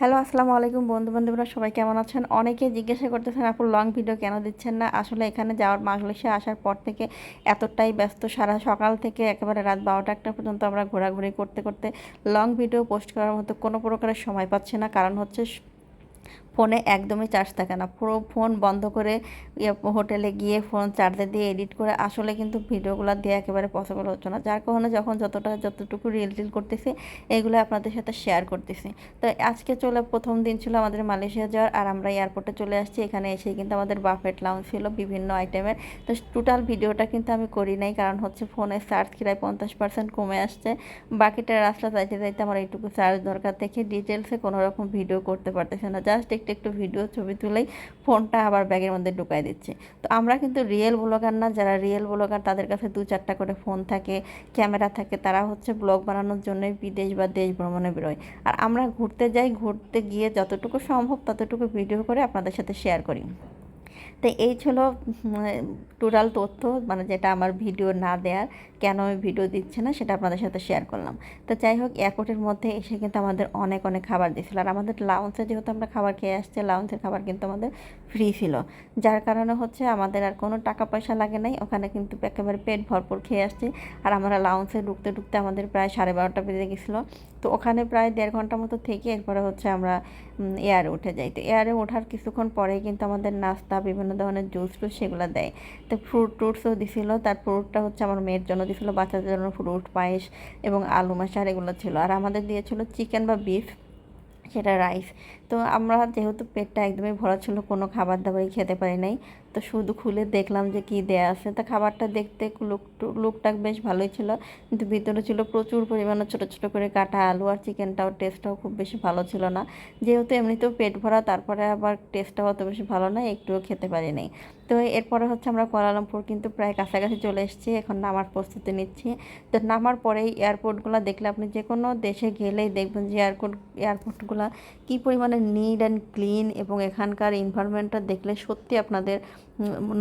Hello, আসসালামু আলাইকুম বন্ধু বান্ধবরা সবাই কেমন আছেন? অনেকে জিজ্ঞাসা করতেছেন, আপু লং ভিডিও কেন দিচ্ছেন না? আসলে এখানে যাওয়ার মাগলেশে আসার পর থেকে এতটাই ব্যস্ত, সারা সকাল থেকে একেবারে রাত বারোটা একটা পর্যন্ত আমরা ঘোরাঘুরি করতে করতে লং ভিডিও পোস্ট করার মতো কোনো প্রকারের সময় পাচ্ছে না। কারণ হচ্ছে ফোনে একদমই চার্জ থাকে না। পুরো ফোন বন্ধ করে ইয়ে হোটেলে গিয়ে ফোন চার্জে দিয়ে এডিট করে আসলে কিন্তু ভিডিওগুলো দিয়ে একেবারে পসিবল হচ্ছে না। যার কারণে যখন যতটা, যতটুকু রিল টিল করতেছি, এগুলো আপনাদের সাথে শেয়ার করতেছি। তো আজকে চলে প্রথম দিন ছিল আমাদের মালয়েশিয়া যাওয়ার, আর আমরা এয়ারপোর্টে চলে আসছি। এখানে এসে কিন্তু আমাদের বাফেট লাউন্স ছিল বিভিন্ন আইটেমের তো টোটাল ভিডিওটা কিন্তু আমি করি নাই, কারণ হচ্ছে ফোনের চার্জ কিরায় পঞ্চাশ পার্সেন্ট কমে আসছে। বাকিটা রাস্তা যাইতে যাইতে আমার এইটুকু চার্জ দরকার। দেখে ডিটেলসে কোনো রকম ভিডিও করতে পারতেছে না। জাস্ট একটু ভিডিও ছবি তুলেই ফোনটা আবার ব্যাগের মধ্যে ঢুকাই দিচ্ছে। তো আমরা কিন্তু রিয়েল ব্লগার না, যারা রিয়েল ব্লগার তাদের কাছে দু চারটা করে ফোন থাকে ক্যামেরা থাকে, তারা হচ্ছে ব্লগ বানানোর জন্যই বিদেশ বা দেশ ভ্রমণে বেরোয়। আর আমরা ঘুরতে যাই, ঘুরতে গিয়ে যতটুকু সম্ভব ততটুকু ভিডিও করে আপনাদের সাথে শেয়ার করি। তো এই ছিল টোটাল তথ্য মানে যেটা আমার ভিডিও না দেওয়ার কেন আমি ভিডিও দিচ্ছে না সেটা আপনাদের সাথে শেয়ার করলাম। তো যাই হোক এয়ারপোর্টের মধ্যে এসে কিন্তু আমাদের অনেক অনেক খাবার দিয়েছিল। আর আমাদের লাউন্সে যেহেতু আমরা খাবার খেয়ে আসছি লাউন্সের খাবার কিন্তু আমাদের ফ্রি ছিল। যার কারণে হচ্ছে আমাদের আর কোনো টাকা পয়সা লাগে নাই। ওখানে কিন্তু একেবারে পেট ভরপুর খেয়ে আসছি। আর আমরা লাউন্সে ঢুকতে ঢুকতে আমাদের প্রায় সাড়ে বারোটা বেজে গেছিল। তো ওখানে প্রায় দেড় ঘণ্টা মতো থেকে এরপরে হচ্ছে আমরা এয়ারে উঠে যাই। তো এয়ারে ওঠার কিছুক্ষণ পরে কিন্তু আমাদের নাস্তা বিভিন্ন ধরনের জুস টুস সেগুলো দেয়। তো ফ্রুট টুটসও দিছিল, তার ফ্রুটটা হচ্ছে আমার মেয়ের জন্য দিছিল, বাচ্চাদের জন্য ফ্রুট পায়েস এবং আলু মাসার এগুলো ছিল। আর আমাদের দিয়েছিল চিকেন বা বিফ সেটা রাইস তো আমরা যেহেতু পেটটা একদমই ভরা ছিল, কোনো খাবার দাবারই খেতে পারি নাই। তো শুধু খুলে দেখলাম যে কি দেয়া আছে। তা খাবারটা দেখতে লুক লুকটা বেশ ভালোই ছিল, কিন্তু ভিতরে ছিল প্রচুর পরিমাণে ছোটো ছোটো করে কাটা আলু আর চিকেনটাও টেস্টটাও খুব বেশি ভালো ছিল না। যেহেতু এমনিতেও পেট ভরা, তারপরে আবার টেস্টটাও অত বেশি ভালো না, একটুও খেতে পারি নাই। তো এরপরে হচ্ছে আমরা কুয়ালালামপুর কিন্তু প্রায় কাছাকাছি চলে এসেছি, এখন নামার প্রস্তুতি নিচ্ছি। তো নামার পরেই এয়ারপোর্টগুলো দেখলে আপনি যে কোনো দেশে গেলেই দেখবেন যে এয়ারপোর্ট এয়ারপোর্টগুলো কী পরিমাণে নিট অ্যান্ড ক্লিন এবং এখানকার এনভায়রনমেন্টটা দেখলে সত্যি আপনাদের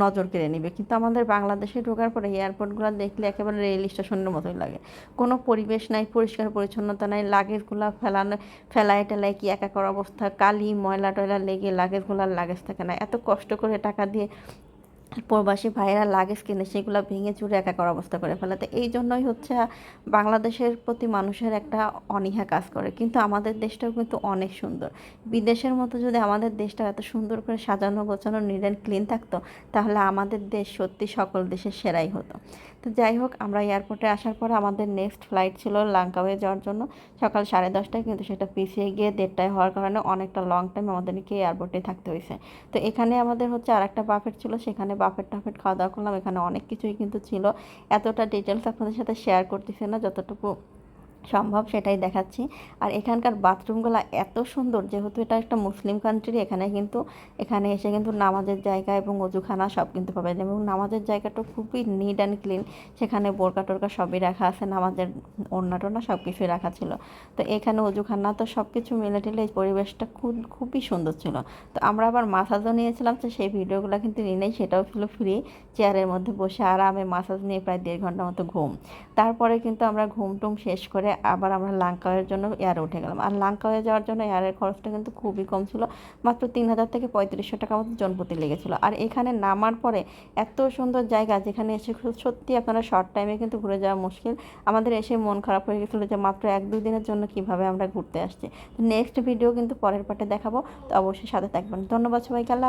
নজর কেড়ে নেবে। কিন্তু আমাদের বাংলাদেশে ঢোকার পরে এয়ারপোর্টগুলো দেখলে একেবারে রেল স্টেশনের মতোই লাগে। কোনো পরিবেশ নাই, পরিষ্কার, পরিচ্ছন্নতা নাই লাগেজগুলো ফেলানো ফেলায় টেলায় কি একাকার অবস্থা, কালি ময়লা টয়লা লেগে লাগেজগুলোর লাগেজ থাকে না। এত কষ্ট করে টাকা দিয়ে প্রবাসী ভাইয়েরা লাগেজ কিনে সেগুলো ভেঙে চুরে একাকার অবস্থা করে ফেলে। তো এই জন্যই হচ্ছে বাংলাদেশের প্রতি মানুষের একটা অনীহা কাজ করে। কিন্তু আমাদের দেশটাও কিন্তু অনেক সুন্দর। বিদেশের মতো যদি আমাদের দেশটা এত সুন্দর করে সাজানো, গোছানো নিট অ্যান্ড ক্লিন থাকতো, তাহলে আমাদের দেশ সত্যি সকল দেশের সেরাই হতো। তো যাই হোক, আমরা এয়ারপোর্টে আসার পর আমাদের নেক্সট ফ্লাইট ছিল লাঙ্কাওয়ে যাওয়ার জন্য। সকাল সাড়ে দশটায় কিন্তু সেটা পিছিয়ে গিয়ে দেড়টায় হওয়ার কারণে অনেকটা লং টাইম আমাদেরকে এয়ারপোর্টে থাকতে হয়েছে। তো এখানে আমাদের হচ্ছে আর একটা বাফেট ছিল, সেখানে বাফেট টাফেট খাওয়া দাওয়া করলাম, এখানে অনেক কিছুই কিন্তু ছিল। এতটা ডিটেলস আপনাদের সাথে শেয়ার করতেছে না, যতটুকু সম্ভব সেটাই দেখাচ্ছি। আর এখানকার বাথরুমগুলো এত সুন্দর, যেহেতু এটা একটা মুসলিম কান্ট্রি এখানে কিন্তু, এখানে এসে কিন্তু নামাজের জায়গা এবং অজুখানা সব কিন্তু পাবেন। এবং নামাজের জায়গাটা খুবই নিট অ্যান্ড ক্লিন সেখানে বোরকা টোরকা সবই রাখা আছে, নামাজের ওড়না টোনা সব কিছুই রাখা ছিল। তো এখানে অজুখানা তো সব কিছু মিলে টিলে এই পরিবেশটা খুব, খুবই সুন্দর ছিল। তো আমরা আবার মাসাজও নিয়েছিলাম, তো সেই ভিডিওগুলো কিন্তু নিয়ে সেটাও ছিল ফ্রি চেয়ারের মধ্যে বসে আরামে মাসাজ নিয়ে প্রায় দেড় ঘণ্টার মতো ঘুম। তারপরে কিন্তু আমরা ঘুম টুম শেষ করে আবার আমরা লাঙ্কাওয়ের জন্য এয়ারে উঠে গেলাম। আর লাঙ্কাওয়ে যাওয়ার জন্য এয়ারের খরচটা কিন্তু খুবই কম ছিল। মাত্র তিন হাজার থেকে পঁয়ত্রিশশো টাকা মতো জনপ্রতি লেগেছিলো। আর এখানে নামার পরে এত সুন্দর জায়গা যেখানে এসে সত্যি আপনারা শর্ট টাইমে কিন্তু ঘুরে যাওয়া মুশকিল। আমাদের এসে মন খারাপ হয়ে গেছিল যে মাত্র এক দুই দিনের জন্য কীভাবে আমরা ঘুরতে আসছি। নেক্সট ভিডিও কিন্তু পরের পার্টে দেখাবো। তো অবশ্যই সাথে থাকবেন। ধন্যবাদ সবাইকে, আল্লাহ